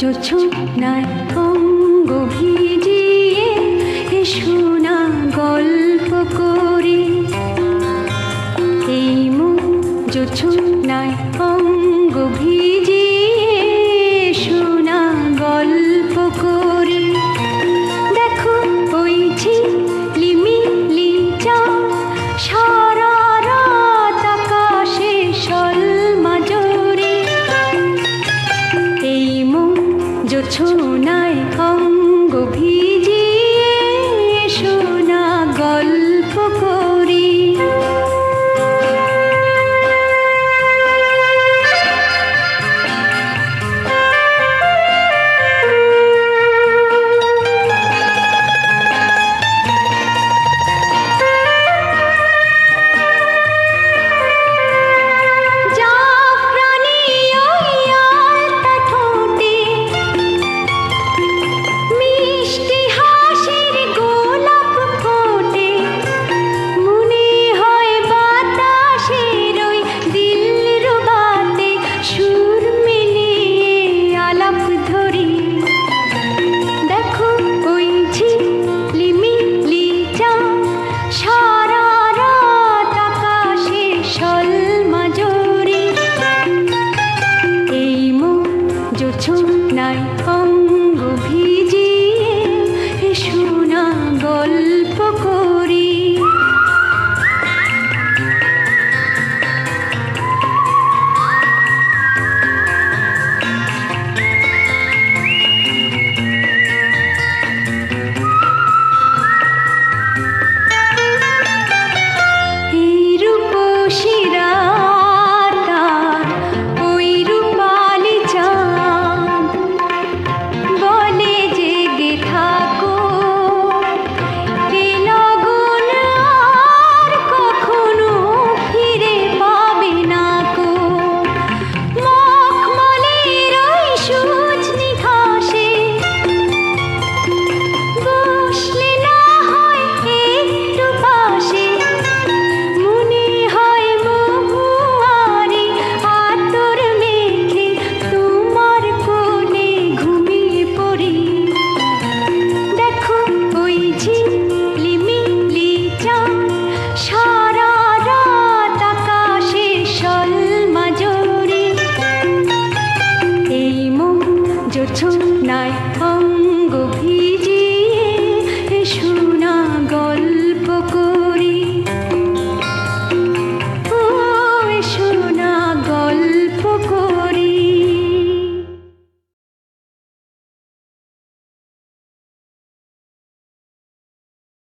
জোছনায় অঙ্গ ভিজিয়ে এসো না গল্প করে। এই মুখ অঙ্গ অঙ্গ ভিজিয়ে এসো।